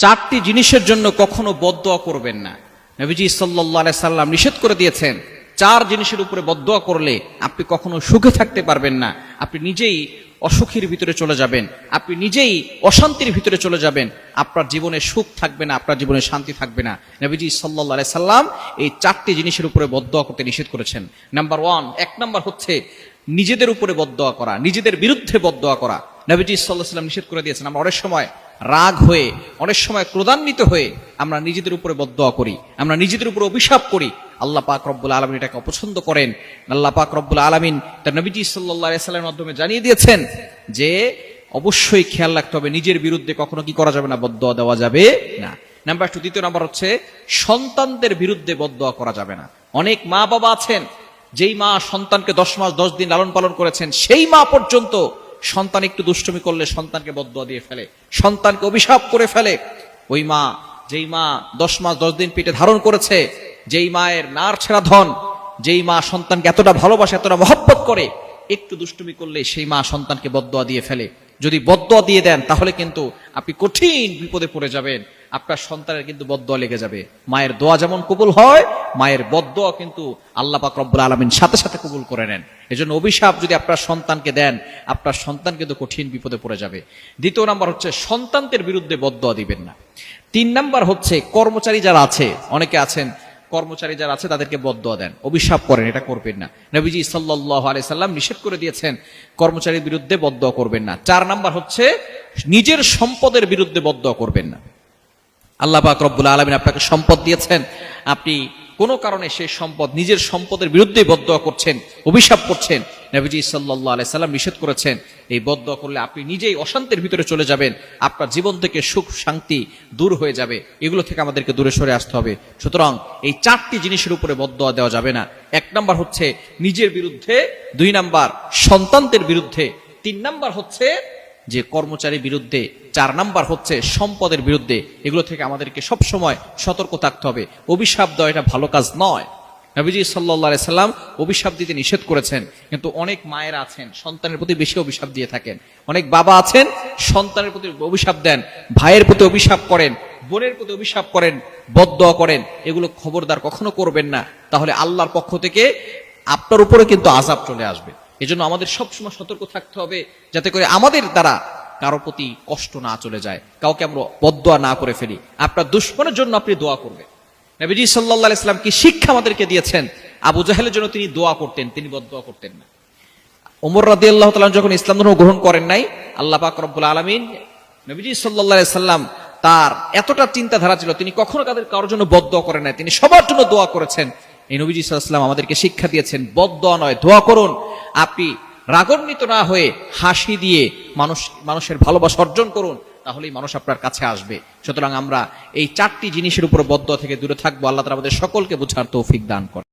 চারটি জিনিসের জন্য কখনো বদদোয়া করবেন না। নবীজি সাল্লাহ সাল্লাম নিষেধ করে দিয়েছেন, চার জিনিসের উপরে বদদোয়া করলে আপনি কখনো সুখে থাকতে পারবেন না। আপনি নিজেই অসুখের ভিতরে চলে যাবেন, আপনি নিজেই অশান্তির ভিতরে চলে যাবেন, আপনার জীবনে সুখ থাকবে না, আপনার জীবনে শান্তি থাকবে না। নবীজি সাল্লাহ সাল্লাম এই চারটি জিনিসের উপরে বদদোয়া করতে নিষেধ করেছেন। নাম্বার ওয়ান, এক নাম্বার হচ্ছে নিজেদের উপরে বদদোয়া করা, নিজেদের বিরুদ্ধে বদদোয়া করা। নবীজি সাল্লাহ নিষেধ করে দিয়েছেন, আমরা অনেক সময় রাগ হয়ে, অনেক সময় ক্রোধান্বিত হয়ে আমরা নিজেদের উপরে বদদোয়া করি, আমরা নিজেদের উপরে অভিশাপ করি। আল্লাহ পাক রব্বুল আলমিন এটাকে অপছন্দ করেন। আল্লাহ পাক রব্বুল আলমিন তার নবীজি সাল্লাহ সাল্লামের মাধ্যমে জানিয়ে দিয়েছেন যে, অবশ্যই খেয়াল রাখতে হবে, নিজের বিরুদ্ধে কখনো কি করা যাবে না, বদদোয়া দেওয়া যাবে না। নাম্বার টু দ্বিতীয় নাম্বার হচ্ছে, সন্তানদের বিরুদ্ধে বদদোয়া করা যাবে না। অনেক মা বাবা আছেন, যেই মা সন্তানকে দশ মাস, দশ দিন লালন পালন করেছেন, সেই মা পর্যন্ত সন্তান একটু দুষ্টমি করলে সন্তানকে বদুয়া দিয়ে ফেলে। সন্তানকে অভিশাপ করে ফেলে। ওই মা, যেই মা দশ মাস, দশ দিন পেটে ধারণ করেছে, যেই মায়ের নার ছেঁড়া ধন, যেই মা সন্তানকে এতটা ভালোবাসে, এতটা মহব্বত করে, একটু দুষ্টুমি করলে সেই মা সন্তানকে বদুয়া দিয়ে ফেলে। যদি বদদোয়া দিয়ে দেন, তাহলে কিন্তু আপনি কঠিন বিপদে পড়ে যাবেন। আপনার সন্তানের কিন্তু বদদোয়া লেগে যাবে। মায়ের দোয়া যেমন কবুল হয়, মায়ের বদদোয়া কিন্তু আল্লাহ পাক রব্বুল আলমিন সাথে সাথে কবুল করে নেন। এজন্য অভিশাপ যদি আপনার সন্তানকে দেন, আপনার সন্তান কিন্তু কঠিন বিপদে পড়ে যাবে। দ্বিতীয় নাম্বার হচ্ছে, সন্তানদের বিরুদ্ধে বদদোয়া দিবেন না। তিন নাম্বার হচ্ছে, কর্মচারী যারা আছে, অনেকে আছেন কর্মচারী যারা আছে তাদেরকে বদ দেন। অভিশাপ করেন, এটা করবেন না। নবীজি সাল্লাহ আলাইসাল্লাম নিষেধ করে দিয়েছেন, কর্মচারীর বিরুদ্ধে বদ করবেন না। চার নাম্বার হচ্ছে, নিজের সম্পদের বিরুদ্ধে বদ করবেন না। আল্লাহ পাক রব্বুল আলমিন আপনাকে সম্পদ দিয়েছেন। আপনি কোনো কারণে সেই সম্পদ, নিজের সম্পদের বিরুদ্ধে বদ করছেন, অভিশাপ করছেন। নবীজি সাল্লাহ আলাই সাল্লাম নিষেধ করেছেন, এই বদদোয়া করলে আপনি নিজেই অশান্তির ভিতরে চলে যাবেন, আপনার জীবন থেকে সুখ, শান্তি দূর হয়ে যাবে, এগুলো থেকে আমাদেরকে দূরে সরে আসতে হবে। সুতরাং এই চারটি জিনিসের উপরে বদদোয়া দেওয়া যাবে না। এক নাম্বার হচ্ছে নিজের বিরুদ্ধে, দুই নাম্বার সন্তানদের বিরুদ্ধে, তিন নাম্বার হচ্ছে যে কর্মচারীর বিরুদ্ধে, চার নাম্বার হচ্ছে সম্পদের বিরুদ্ধে, এগুলো থেকে আমাদেরকে সব সময় সতর্ক থাকতে হবে। অভিশাপ দেওয়া এটা ভালো কাজ নয়। নবীজি সাল্লা সাল্লাম অভিশাপ দিতে নিষেধ করেছেন, কিন্তু অনেক মায়েরা আছেন, সন্তানের প্রতি বেশি অভিশাপ দিয়ে থাকেন। অনেক বাবা আছেন, সন্তানের প্রতি অভিশাপ দেন, ভাইয়ের প্রতি অভিশাপ করেন, বোনের প্রতি অভিশাপ করেন, বদদোয়া করেন, এগুলো খবরদার কখনো করবেন না। তাহলে আল্লাহর পক্ষ থেকে আপনার উপরে কিন্তু আজাব চলে আসবে। এজন্য আমাদের সবসময় সতর্ক থাকতে হবে, যাতে করে আমাদের দ্বারা কারও প্রতি কষ্ট না চলে যায়, কাউকে আমরা বদোয়া না করে ফেলি। আপনার দুশ্মনের জন্য আপনি দোয়া করবেন। নবীজি সাল্লাহ ইসলাম কি শিক্ষা আমাদেরকে দিয়েছেন? আবু জাহেলের জন্য তিনি দোয়া করতেন, তিনি বদোয়া করতেন না। ওমর রাদি আল্লাহ তালা যখন ইসলাম ধর্ম গ্রহণ করেন নাই, আল্লাহ পাক রব্বুল আলমিন নবীজি সাল্লাহ সাল্লাম তার এতটা চিন্তাধারা ছিল, তিনি কখনো তাদের কারোর জন্য বদোয়া করেন নাই, তিনি সবার জন্য দোয়া করেছেন। এই নবীজি সাল্লাম আমাদেরকে শিক্ষা দিয়েছেন বদোয়া নয়, দোয়া করুন। আপনি রাগান্বিত না হয়ে হাসি দিয়ে মানুষ, মানুষের ভালোবাসা অর্জন করুন। তাহলেই মানুষ আপনার কাছে আসবে। সুতরাং আমরা এই চারটি জিনিসের উপর বদ্ধ থেকে দূরে থাকব। আল্লাহ তালা আমাদের সকলকে বোঝার তৌফিক দান করে